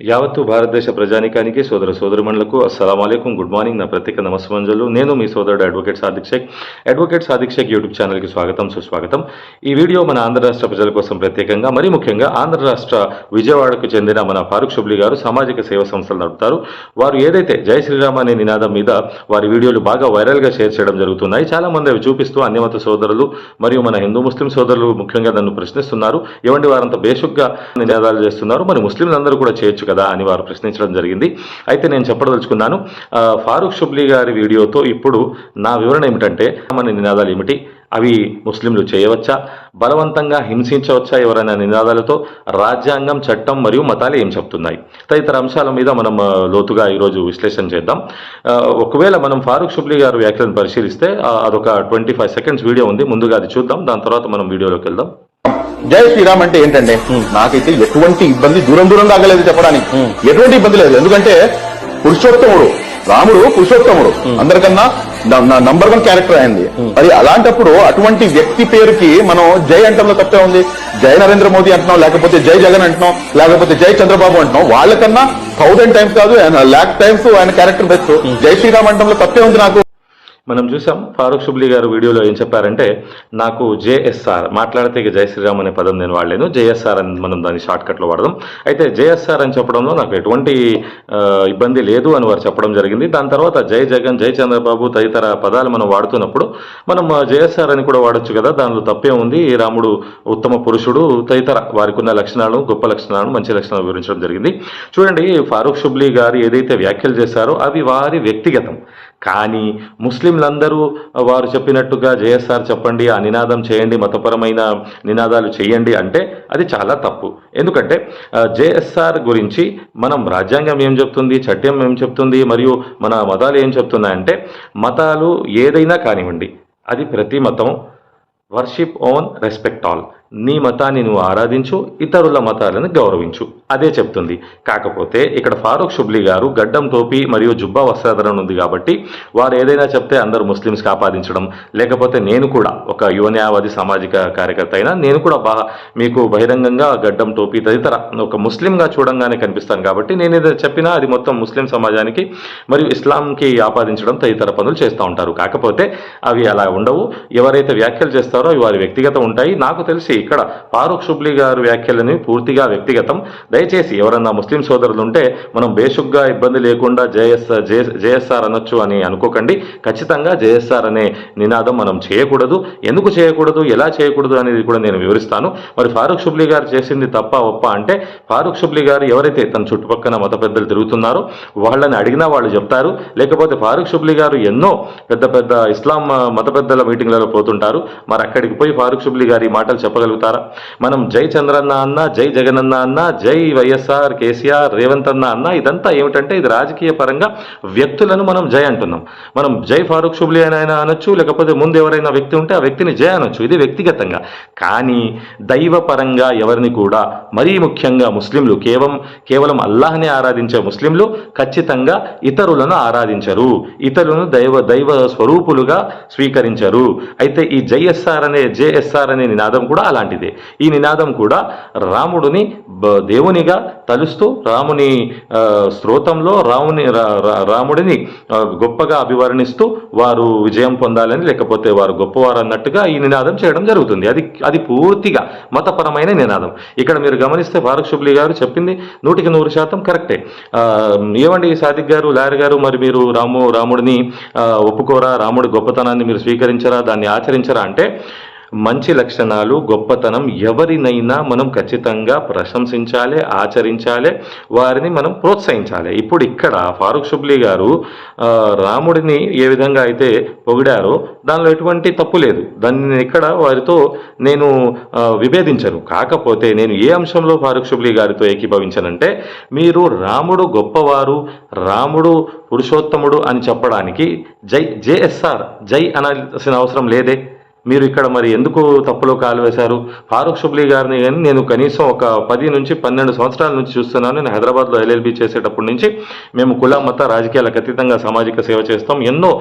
యావత్తు భారతదేశ ప్రజానికానికి సోదర సోదరుమణులకు అస్సలం అయికం గుడ్ మార్నింగ్. నా ప్రత్యేక నమస్మంజలు నేను మీ సోదరుడు advocate Sadiq Shaikh. Advocate Sadiq Shaikh YouTube ఛానల్కి స్వాగతం. సుస్వాగతం. ఈ వీడియో మన ఆంధ్ర రాష్ట్ర ప్రజల కోసం ప్రత్యేకంగా మరీ ముఖ్యంగా ఆంధ్ర రాష్ట్ర విజయవాడకు చెందిన మన ఫారూక్ షుబ్లీ గారు సామాజిక సేవ సంస్థలు నడుపుతారు. వారు ఏదైతే జై శ్రీరామ్ అనే నినాదం మీద వారి వీడియోలు బాగా వైరల్గా షేర్ చేయడం జరుగుతున్నాయి చాలా మంది అవి చూపిస్తూ అన్యమత సోదరులు మరియు మన హిందూ ముస్లిం సోదరులు ముఖ్యంగా నన్ను ప్రశ్నిస్తున్నారు. ఇవ్వండి వారంత బేషుగ్గా నినాదాలు చేస్తున్నారు. మరి ముస్లింలందరూ కూడా చేయొచ్చు కదా అని వారు ప్రశ్నించడం జరిగింది. అయితే నేను చెప్పదలుచుకున్నాను ఫారూక్ షుబ్లీ గారి వీడియోతో ఇప్పుడు నా వివరణ ఏమిటంటే మన నినాదాలు ఏమిటి? అవి ముస్లింలు చేయవచ్చా? బలవంతంగా హింసించవచ్చా ఎవరైనా నినాదాలతో? రాజ్యాంగం చట్టం మరియు మతాలు ఏం చెప్తున్నాయి? తదితర అంశాల మీద మనం లోతుగా ఈరోజు విశ్లేషణ చేద్దాం. ఒకవేళ మనం ఫారూక్ షుబ్లీ గారి వ్యాఖ్యలను పరిశీలిస్తే అదొక ట్వంటీ ఫైవ్ సెకండ్స్ వీడియో ఉంది. ముందుగా అది చూద్దాం. దాని తర్వాత మనం వీడియోలోకి వెళ్దాం. జై శ్రీరామ్ అంటే ఏంటంటే నాకైతే ఎటువంటి ఇబ్బంది దూరం దూరం దాగలేదు చెప్పడానికి. ఎటువంటి ఇబ్బంది లేదు. ఎందుకంటే పురుషోత్తముడు రాముడు పురుషోత్తముడు. అందరికన్నా నంబర్ వన్ క్యారెక్టర్ అయింది మరి అలాంటప్పుడు అటువంటి వ్యక్తి పేరుకి మనం జై అంటంలో తప్పే ఉంది. జై నరేంద్ర మోదీ అంటున్నాం లేకపోతే జై జగన్ అంటున్నాం లేకపోతే జై చంద్రబాబు అంటున్నాం. వాళ్ళకన్నా థౌసండ్ టైమ్స్ కాదు ఆయన ల్యాక్ టైమ్స్ ఆయన క్యారెక్టర్ బెస్ట్ జై శ్రీరామ్ అంటంలో తప్పే ఉంది నాకు. మనం చూసాం ఫారూక్ షుబ్లీ గారు వీడియోలో ఏం చెప్పారంటే నాకు జేఎస్ఆర్ మాట్లాడితే ఇక జై శ్రీరామ్ అనే పదం నేను వాడలేను జేఎస్ఆర్ అని మనం దాన్ని షార్ట్కట్లో వాడదాం. అయితే జేఎస్ఆర్ అని చెప్పడంలో నాకు ఎటువంటి ఇబ్బంది లేదు అని వారు చెప్పడం జరిగింది. దాని తర్వాత జై జగన్ జై చంద్రబాబు తదితర పదాలు మనం వాడుతున్నప్పుడు మనం జేఎస్ఆర్ అని కూడా వాడొచ్చు కదా దానిలో తప్పే ఉంది. రాముడు ఉత్తమ పురుషుడు తదితర వారికి ఉన్న లక్షణాలు గొప్ప లక్షణాలు మంచి లక్షణాలు వివరించడం జరిగింది. చూడండి ఫారూక్ షుబ్లీ గారు ఏదైతే వ్యాఖ్యలు చేశారో అవి వారి వ్యక్తిగతం. కానీ ముస్లింలందరూ వారు చెప్పినట్టుగా జేఎస్ఆర్ చెప్పండి ఆ నినాదం చేయండి మతపరమైన నినాదాలు చేయండి అంటే అది చాలా తప్పు. ఎందుకంటే జేఎస్ఆర్ గురించి మనం రాజ్యాంగం ఏం చెప్తుంది చట్టం ఏం చెప్తుంది మరియు మన మతాలు ఏం చెప్తున్నాయంటే మతాలు ఏదైనా కానివ్వండి అది ప్రతి మతం వర్షిప్ ఓన్ రెస్పెక్ట్ ఆల్. నీ మతాన్ని నువ్వు ఆరాధించు ఇతరుల మతాలను గౌరవించు. అదే చెప్తుంది. కాకపోతే ఇక్కడ ఫారూక్ షుబ్లీ గారు గడ్డం టోపీ మరియు జుబ్బా వస్త్రధరణ ఉంది కాబట్టి వారు ఏదైనా చెప్తే అందరూ ముస్లిమ్స్కి ఆపాదించడం లేకపోతే నేను కూడా ఒక యువన్యాయవాది సామాజిక కార్యకర్త అయినా నేను కూడా బా మీకు బహిరంగంగా గడ్డం టోపీ తదితర ఒక ముస్లింగా చూడంగానే కనిపిస్తాను కాబట్టి నేను ఏదైనా చెప్పినా అది మొత్తం ముస్లిం సమాజానికి మరియు ఇస్లాంకి ఆపాదించడం తదితర పనులు చేస్తూ ఉంటారు. కాకపోతే అవి అలా ఉండవు. ఎవరైతే వ్యాఖ్యలు చేస్తారో అవి వారి వ్యక్తిగత ఉంటాయి. నాకు తెలిసి ఇక్కడ ఫారూక్ షుబ్లీ గారు వ్యాఖ్యలని పూర్తిగా వ్యక్తిగతం. దయచేసి ఎవరన్నా ముస్లిం సోదరులు ఉంటే మనం బేషుగ్గా ఇబ్బంది లేకుండా జేఎస్ జేఎస్ఆర్ అనొచ్చు అని అనుకోకండి. ఖచ్చితంగా జేఎస్ఆర్ అనే నినాదం మనం చేయకూడదు. ఎందుకు చేయకూడదు? ఎలా చేయకూడదు అనేది కూడా నేను వివరిస్తాను. మరి ఫారూక్ షుబ్లీ గారు చేసింది తప్ప ఒప్ప అంటే ఫారూక్ షుబ్లీ గారు ఎవరైతే తన చుట్టుపక్కల మత పెద్దలు తిరుగుతున్నారో వాళ్ళని అడిగినా వాళ్ళు చెప్తారు. లేకపోతే ఫారూక్ షుబ్లీ గారు ఎన్నో పెద్ద పెద్ద ఇస్లాం మత పెద్దల మీటింగ్లలో పోతుంటారు. మరి అక్కడికి పోయి ఫారూక్ షుబ్లీ గారి మాటలు చెప్పగల చెప్పగలుగుతారా? మనం జై చంద్రన్న అన్న జై జగనన్న అన్న జై వైఎస్ఆర్ కేసీఆర్ రేవంత్ అన్న అన్న ఇదంతా ఏమిటంటే ఇది రాజకీయ పరంగా వ్యక్తులను మనం జై అంటున్నాం. మనం జై ఫారూక్ షుబ్లీ అని ఆయన అనొచ్చు లేకపోతే ముందు ఎవరైనా వ్యక్తి ఉంటే ఆ వ్యక్తిని జై అనొచ్చు. ఇది వ్యక్తిగతంగా. కానీ దైవపరంగా ఎవరిని కూడా మరీ ముఖ్యంగా ముస్లింలు కేవలం కేవలం అల్లాహ్ని ఆరాధించే ముస్లింలు ఖచ్చితంగా ఇతరులను ఆరాధించరు. ఇతరులను దైవ దైవ స్వరూపులుగా స్వీకరించరు. అయితే ఈ జైఎస్ఆర్ అనే జేఎస్ఆర్ అనే నినాదం కూడా లాంటిదే. ఈ నినాదం కూడా రాముడిని దేవునిగా తలుస్తూ రాముని స్తోత్రంలో రాముని రా- రాముడిని గొప్పగా అభివర్ణిస్తూ వారు విజయం పొందాలని లేకపోతే వారు గొప్పవారు అన్నట్టుగా ఈ నినాదం చేయడం జరుగుతుంది. అది అది పూర్తిగా మతపరమైన నినాదం. ఇక్కడ మీరు గమనిస్తే ఫారూక్ షుబ్లీ గారు చెప్పింది నూటికి నూరు శాతం కరెక్టే. ఏమండి సాదిక్ గారు లాయర్ గారు మరి మీరు రాము రాముడిని ఒప్పుకోరా? రాముడి గొప్పతనాన్ని మీరు స్వీకరించరా? దాన్ని ఆచరించరా? అంటే మంచి లక్షణాలు గొప్పతనం ఎవరినైనా మనం ఖచ్చితంగా ప్రశంసించాలి ఆచరించాలి వారిని మనం ప్రోత్సహించాలి. ఇప్పుడు ఇక్కడ ఫారూక్ షుబ్లీ గారు రాముడిని ఏ విధంగా అయితే పొగిడారో దానిలో ఎటువంటి తప్పు లేదు. దాన్ని ఇక్కడ వారితో నేను విభేదించను. కాకపోతే నేను ఏ అంశంలో ఫారూక్ షుబ్లీ గారితో ఏకీభవించనంటే మీరు రాముడు గొప్పవారు రాముడు పురుషోత్తముడు అని చెప్పడానికి జై జేఎస్ఆర్ జై అనాల్సిన అవసరం లేదే? మీరు ఇక్కడ మరి ఎందుకు తప్పులో కాలు వేశారు? ఫారూక్ షుబ్లీ గారిని కానీ నేను కనీసం ఒక పది నుంచి పన్నెండు సంవత్సరాల నుంచి చూస్తున్నాను. నేను హైదరాబాద్లో ఎల్ఎల్బి చేసేటప్పటి నుంచి మేము కుల మత రాజకీయాలకు అతీతంగా సామాజిక సేవ చేస్తాం. ఎన్నో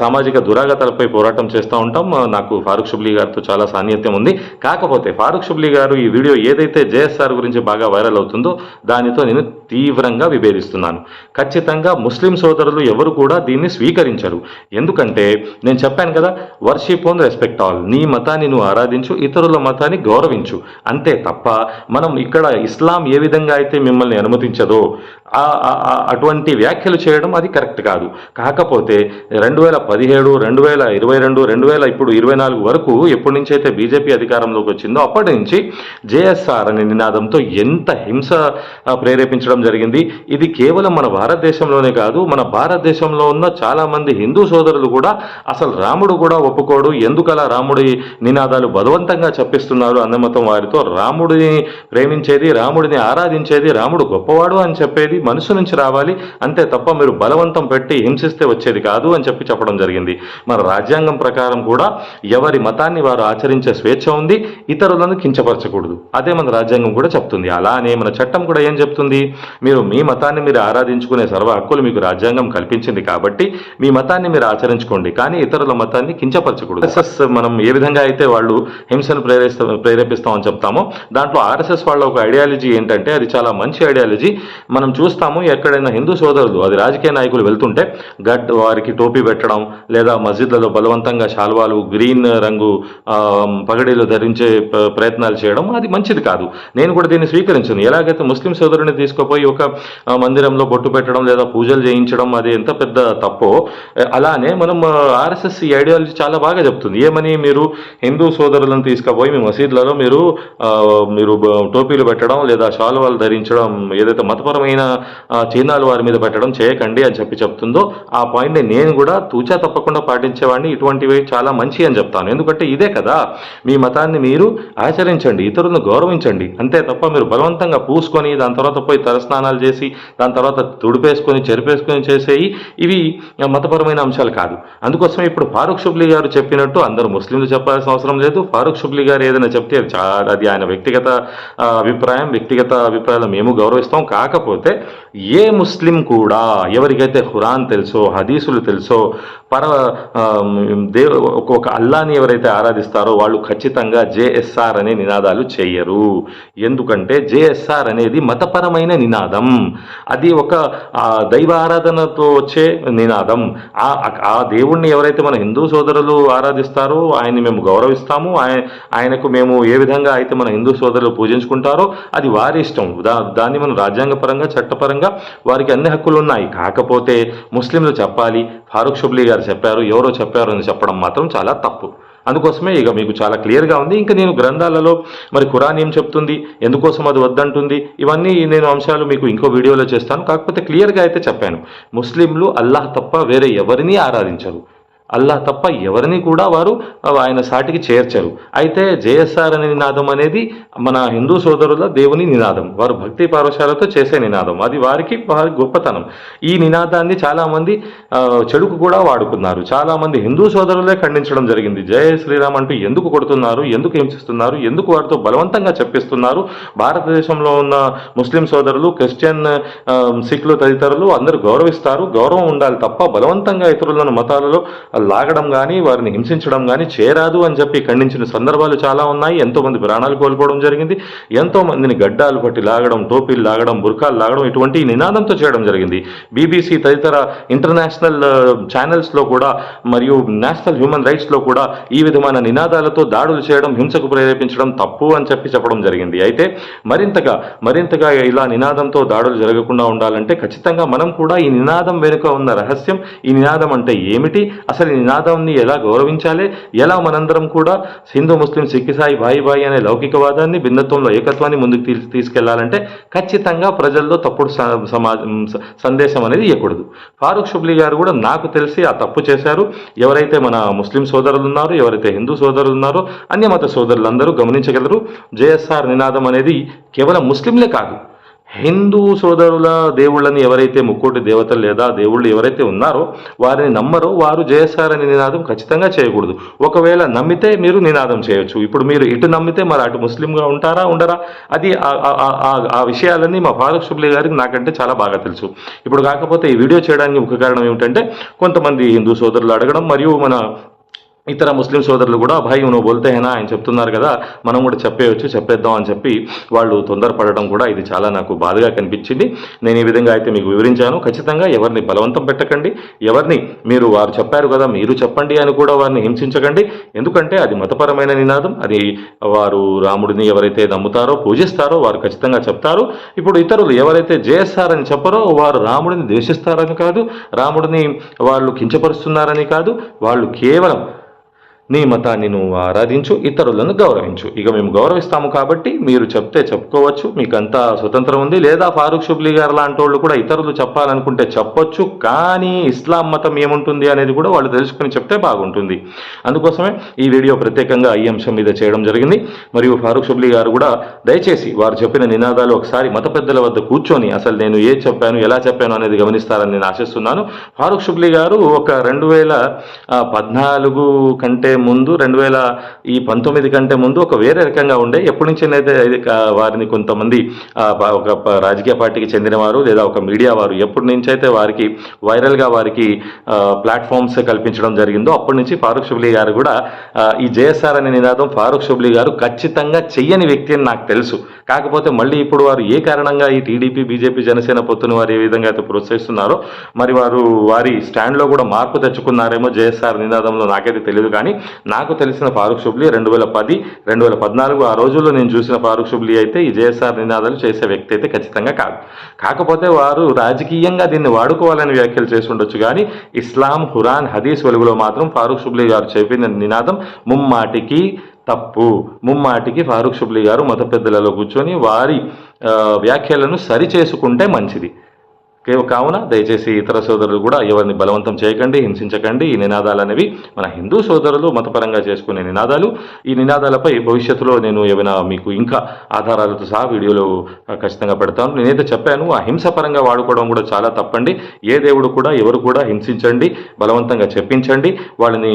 సామాజిక దురాగతాలపై పోరాటం చేస్తూ ఉంటాం. నాకు ఫారూక్ షుబ్లీ గారితో చాలా సాన్నిహిత్యం ఉంది. కాకపోతే ఫారూక్ షుబ్లీ గారు ఈ వీడియో ఏదైతే జేఎస్ఆర్ గురించి బాగా వైరల్ అవుతుందో దానితో నేను తీవ్రంగా విభేదిస్తున్నాను. ఖచ్చితంగా ముస్లిం సోదరులు ఎవరు కూడా దీన్ని స్వీకరించరు. ఎందుకంటే నేను చెప్పాను కదా వర్షిప్ ఓన్ రెస్పెక్ట్ ఆల్ నీ మతాన్ని నువ్వు ఆరాధించు ఇతరుల మతాన్ని గౌరవించు. అంతే తప్ప మనం ఇక్కడ ఇస్లాం ఏ విధంగా అయితే మిమ్మల్ని అనుమతించదో ఆ- ఆ- అటువంటి వ్యాఖ్యలు చేయడం అది కరెక్ట్ కాదు. కాకపోతే రెండు వేల పదిహేడు రెండు వేల ఇరవై రెండు రెండు వేల ఇప్పుడు ఇరవై నాలుగు వరకు ఎప్పటి నుంచి అయితే బీజేపీ అధికారంలోకి వచ్చిందో అప్పటి నుంచి జేఎస్ఆర్ అనే నినాదంతో ఎంత హింస ప్రేరేపించడం జరిగింది. ఇది కేవలం మన భారతదేశంలోనే కాదు మన భారతదేశంలో ఉన్న చాలా మంది హిందూ సోదరులు కూడా అసలు రాముడు కూడా ఒప్పుకోడు. ఎందుకలా రాముడి నినాదాలు బలవంతంగా చెప్పిస్తున్నారు అన్నమతం వారితో. రాముడిని ప్రేమించేది రాముడిని ఆరాధించేది రాముడు గొప్పవాడు అని చెప్పేది మనసు నుంచి రావాలి. అంతే తప్ప మీరు బలవంతం పెట్టి హింసిస్తే వచ్చేది కాదు అని చెప్పి చెప్పడం జరిగింది. మన రాజ్యాంగం ప్రకారం కూడా ఎవరి మతాన్ని వారు ఆచరించే స్వేచ్ఛ ఉంది ఇతరులను కించపరచకూడదు. అదే మన రాజ్యాంగం కూడా చెప్తుంది. అలానే మన చట్టం కూడా ఏం చెప్తుంది? మీరు మీ మతాన్ని మీరు ఆరాధించుకునే సర్వ హక్కులు మీకు రాజ్యాంగం కల్పించింది కాబట్టి మీ మతాన్ని మీరు ఆచరించుకోండి. కానీ ఇతరుల మతాన్ని కించపరచకూడదు. మనం ఏ విధంగా అయితే వాళ్ళు హింసను ప్రేరేస్తా ప్రేరేపిస్తామని చెప్తామో దాంట్లో ఆర్ఎస్ఎస్ వాళ్ళ ఒక ఐడియాలజీ ఏంటంటే అది చాలా మంచి ఐడియాలజీ. మనం చూస్తాము ఎక్కడైనా హిందూ సోదరులు అది రాజకీయ నాయకులు వెళ్తుంటే గడ్ వారికి టోపీ పెట్టడం లేదా మస్జిద్లలో బలవంతంగా శాల్వాలు గ్రీన్ రంగు పగడీలు ధరించే ప్రయత్నాలు చేయడం అది మంచిది కాదు. నేను కూడా దీన్ని స్వీకరించను. ఎలాగైతే ముస్లిం సోదరుని తీసుకుపోయి ఒక మందిరంలో బొట్టు పెట్టడం లేదా పూజలు చేయించడం అది ఎంత పెద్ద తప్పో అలానే మనం ఆర్ఎస్ఎస్ ఈ ఐడియాలజీ చాలా బాగా చెప్తుంది. ఏమని మీరు హిందూ సోదరులను తీసుకుపోయి మీ మసీదులలో మీరు మీరు టోపీలు పెట్టడం లేదా శాలువాలు ధరించడం ఏదైతే మతపరమైన చిహ్నాలు వారి మీద పెట్టడం చేయకండి అని చెప్పి చెప్తుందో ఆ పాయింట్ని నేను కూడా తూచా తప్పకుండా పాటించేవాడిని. ఇటువంటివి చాలా మంచి అని చెప్తాను. ఎందుకంటే ఇదే కదా మీ మతాన్ని మీరు ఆచరించండి ఇతరులను గౌరవించండి. అంతే తప్ప మీరు బలవంతంగా పూసుకొని దాని తర్వాత పోయి తలస్నానాలు చేసి దాని తర్వాత తుడిపేసుకొని చెరిపేసుకొని చేసేవి ఇవి మతపరమైన అంశాలు కాదు. అందుకోసం ఇప్పుడు ఫారూక్ షుబ్లీ గారు చెప్పినట్టు అందరూ ముస్లింలు చెప్పాల్సిన అవసరం లేదు. ఫారూక్ షుబ్లీ గారు ఏదైనా చెప్తే చాలా అది ఆయన వ్యక్తిగత అభిప్రాయం వ్యక్తిగత అభిప్రాయాలు మేము గౌరవిస్తాం. కాకపోతే ఏ ముస్లిం కూడా ఎవరికైతే హురాన్ తెలుసో హదీసులు తెలుసో పర దేవ ఒక- అల్లాని ఎవరైతే ఆరాధిస్తారో వాళ్ళు ఖచ్చితంగా జేఎస్ఆర్ అనే నినాదాలు చేయరు. ఎందుకంటే జేఎస్ఆర్ అనేది మతపరమైన నినాదం. అది ఒక దైవ ఆరాధనతో వచ్చే నినాదం. ఆ ఆ దేవుణ్ణి ఎవరైతే మన హిందూ సోదరులు ఆరాధిస్తారో ఆయన్ని మేము గౌరవిస్తాము. ఆయన ఆయనకు మేము ఏ విధంగా అయితే మన హిందూ సోదరులు పూజించుకుంటారో అది వారి ఇష్టం. దా దాన్ని మనం రాజ్యాంగపరంగా చట్టపరంగా వారికి అన్ని హక్కులు ఉన్నాయి కాకపోతే ముస్లింలు చెప్పాలి. ఫారూక్ షుబ్లీ గారు చెప్పారు ఎవరో చెప్పారు అని చెప్పడం మాత్రం చాలా తప్పు. అందుకోసమే ఇక మీకు చాలా క్లియర్గా ఉంది. ఇంకా నేను గ్రంథాలలో మరి ఖురాన్ ఏం చెప్తుంది ఎందుకోసం అది వద్దంటుంది ఇవన్నీ నేను అంశాలు మీకు ఇంకో వీడియోలో చేస్తాను. కాకపోతే క్లియర్గా అయితే చెప్పాను. ముస్లింలు అల్లాహ్ తప్ప వేరే ఎవరిని ఆరాధించరు. అల్లా తప్ప ఎవరిని కూడా వారు ఆయన సాటికి చేర్చరు. అయితే జేఎస్ఆర్ అనే నినాదం అనేది మన హిందూ సోదరుల దేవుని నినాదం. వారు భక్తి పారవశాలతో చేసే నినాదం. అది వారికి వారి గొప్పతనం. ఈ నినాదాన్ని చాలామంది చెడుకు కూడా వాడుకున్నారు. చాలామంది హిందూ సోదరులే ఖండించడం జరిగింది. జయ శ్రీరామ్ అంటూ ఎందుకు కొడుతున్నారు? ఎందుకు హింసిస్తున్నారు ఎందుకు వారితో బలవంతంగా చెప్పిస్తున్నారు? భారతదేశంలో ఉన్న ముస్లిం సోదరులు క్రిస్టియన్ ఆ, సిఖ్లు తదితరులు అందరూ గౌరవిస్తారు. గౌరవం ఉండాలి తప్ప బలవంతంగా ఇతరులను మతాలలో లాగడం కానీ వారిని హింసించడం కానీ చేరాదు అని చెప్పి ఖండించిన సందర్భాలు చాలా ఉన్నాయి. ఎంతో మంది ప్రాణాలు కోల్పోవడం జరిగింది. ఎంతో మందిని గడ్డాలు పట్టి లాగడం టోపీలు లాగడం బుర్కాలు లాగడం ఇటువంటి నినాదంతో చేయడం జరిగింది. బీబీసీ తదితర ఇంటర్నేషనల్ ఛానల్స్లో కూడా మరియు నేషనల్ హ్యూమన్ రైట్స్లో కూడా ఈ విధమైన నినాదాలతో దాడులు చేయడం హింసకు ప్రేరేపించడం తప్పు అని చెప్పి చెప్పడం జరిగింది. అయితే మరింతగా మరింతగా ఇలా నినాదంతో దాడులు జరగకుండా ఉండాలంటే ఖచ్చితంగా మనం కూడా ఈ నినాదం వెనుక ఉన్న రహస్యం ఈ నినాదం అంటే ఏమిటి? అసలు ఈ నినాదాన్ని ఎలా గౌరవించాలి? ఎలా మనందరం కూడా హిందూ ముస్లిం సిక్కి సాయి బాయి బాయి అనే లౌకికవాదాన్ని భిన్నత్వంలో ఏకత్వాన్ని ముందుకు తీ తీసుకెళ్ళాలంటే ఖచ్చితంగా ప్రజల్లో తప్పుడు స- సమాజం సందేశం అనేది ఇవ్వకూడదు ఫారూక్ షుబ్లీ గారు కూడా నాకు తెలిసి ఆ తప్పు చేశారు. ఎవరైతే మన ముస్లిం సోదరులు ఉన్నారో ఎవరైతే హిందూ సోదరులు ఉన్నారో అన్యమత సోదరులందరూ గమనించగలరు. జేఎస్ఆర్ నినాదం అనేది కేవలం ముస్లింలే కాదు హిందూ సోదరుల దేవుళ్ళని ఎవరైతే ముక్కోటి దేవతలు లేదా దేవుళ్ళు ఎవరైతే ఉన్నారో వారిని నమ్మరో వారు జయసార్ అనే నినాదం ఖచ్చితంగా చేయకూడదు. ఒకవేళ నమ్మితే మీరు నినాదం చేయొచ్చు. ఇప్పుడు మీరు ఇటు నమ్మితే మరి అటు ముస్లింగా ఉంటారా ఉండరా? అది ఆ- విషయాలన్నీ మా ఫారూక్ షుబ్లీ గారికి నాకంటే చాలా బాగా తెలుసు. ఇప్పుడు కాకపోతే ఈ వీడియో చేయడానికి ముఖ్య కారణం ఏమిటంటే కొంతమంది హిందూ సోదరులు అడగడం మరియు మన ఇతర ముస్లిం సోదరులు కూడా భాయ్ నువ్వు బోల్తేనా ఆయన చెప్తున్నారు కదా మనం కూడా చెప్పేయచ్చు చెప్పేద్దాం అని చెప్పి వాళ్ళు తొందరపడడం కూడా ఇది చాలా నాకు బాధగా కనిపించింది. నేను ఈ విధంగా అయితే మీకు వివరించాను. ఖచ్చితంగా ఎవరిని బలవంతం పెట్టకండి ఎవరిని మీరు వారు చెప్పారు కదా మీరు చెప్పండి అని కూడా వారిని హింసించకండి. ఎందుకంటే అది మతపరమైన నినాదం అది వారు రాముడిని ఎవరైతే నమ్ముతారో పూజిస్తారో వారు ఖచ్చితంగా చెప్తారు. ఇప్పుడు ఇతరులు ఎవరైతే జేఎస్ఆర్ అని చెప్పరో వారు రాముడిని ద్వేషిస్తారని కాదు రాముడిని వాళ్ళు కించపరుస్తున్నారని కాదు వాళ్ళు కేవలం నీ మతాన్ని నువ్వు ఆరాధించు ఇతరులను గౌరవించు. ఇక మేము గౌరవిస్తాము కాబట్టి మీరు చెప్తే చెప్పుకోవచ్చు. మీకంతా స్వతంత్రం ఉంది. లేదా ఫారూక్ షుబ్లీ గారు లాంటి వాళ్ళు కూడా ఇతరులు చెప్పాలనుకుంటే చెప్పొచ్చు. కానీ ఇస్లాం మతం ఏముంటుంది అనేది కూడా వాళ్ళు తెలుసుకుని చెప్తే బాగుంటుంది. అందుకోసమే ఈ వీడియో ప్రత్యేకంగా ఈ అంశం మీద చేయడం జరిగింది. మరియు ఫారూక్ షుబ్లీ గారు కూడా దయచేసి వారు చెప్పిన నినాదాలు ఒకసారి మత పెద్దల వద్ద కూర్చొని అసలు నేను ఏ చెప్పాను ఎలా చెప్పాను అనేది గమనిస్తారని నేను ఆశిస్తున్నాను. ఫారూక్ షుబ్లీ గారు ఒక రెండు వేల పద్నాలుగు కంటే ముందు రెండు వేల ఈ పంతొమ్మిది కంటే ముందు ఒక వేరే రకంగా ఉండే ఎప్పటి నుంచి అయితే వారిని కొంతమంది ఒక రాజకీయ పార్టీకి చెందినవారు లేదా ఒక మీడియా వారు ఎప్పటి నుంచి అయితే వారికి వైరల్గా వారికి ప్లాట్ఫామ్స్ కల్పించడం జరిగిందో అప్పటి నుంచి ఫారూక్ షుబ్లీ గారు కూడా ఈ జేఎస్ఆర్ అనే నినాదం ఫారూక్ షుబ్లీ గారు ఖచ్చితంగా చెయ్యని వ్యక్తి అని నాకు తెలుసు. కాకపోతే మళ్ళీ ఇప్పుడు వారు ఏ కారణంగా ఈ టీడీపీ బీజేపీ జనసేన పొత్తును వారు ఏ విధంగా అయితే ప్రోత్సహిస్తున్నారో మరి వారు వారి స్టాండ్లో కూడా మార్పు తెచ్చుకున్నారేమో జేఎస్ఆర్ నినాదంలో నాకైతే తెలియదు కానీ నాకు తెలిసిన ఫారూక్ షుబ్లీ రెండు వేల పది రెండు వేల పద్నాలుగు ఆ రోజుల్లో నేను చూసిన ఫారూక్ షుబ్లీ అయితే ఈ జేఎస్ఆర్ నినాదాలు చేసే వ్యక్తి అయితే ఖచ్చితంగా కాదు. కాకపోతే వారు రాజకీయంగా దీన్ని వాడుకోవాలని వ్యాఖ్యలు చేసి ఉండొచ్చు కానీ ఇస్లాం ఖురాన్ హదీస్ వెలుగులో మాత్రం ఫారూక్ షుబ్లీ గారు చెప్పిన నినాదం ముమ్మాటికి తప్పు. ముమ్మాటికి ఫారూక్ షుబ్లీ గారు మత పెద్దలలో కూర్చొని వారి వ్యాఖ్యలను సరి చేసుకుంటే మంచిది. కావున దయచేసి ఇతర సోదరులు కూడా ఎవరిని బలవంతం చేయకండి హింసించకండి. ఈ నినాదాలు అనేవి మన హిందూ సోదరులు మతపరంగా చేసుకునే నినాదాలు. ఈ నినాదాలపై భవిష్యత్తులో నేను ఏమైనా మీకు ఇంకా ఆధారాలతో సహా వీడియోలు ఖచ్చితంగా పెడతాను. నేనైతే చెప్పాను ఆ పరంగా వాడుకోవడం కూడా చాలా తప్పండి. ఏ దేవుడు కూడా ఎవరు కూడా హింసించండి బలవంతంగా చెప్పించండి. వాళ్ళని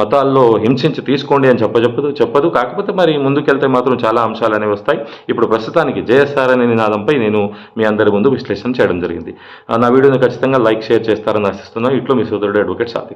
మతాల్లో హింసించి తీసుకోండి అని చెప్పజెప్పదు చెప్పదు. కాకపోతే మరి ముందుకెళ్తే మాత్రం చాలా అంశాలు అనేవి వస్తాయి. ఇప్పుడు ప్రస్తుతానికి జేఎస్ఆర్ అనే నినాదంపై నేను మీ అందరి ముందు విశ్లేషణ చేయడం జరిగింది. నా వీడియోని ఖచ్చితంగా లైక్ షేర్ చేస్తారని ఆశిస్తున్నాను. ఇట్లో మీ సోదరుడు అడ్వకేట్ సాది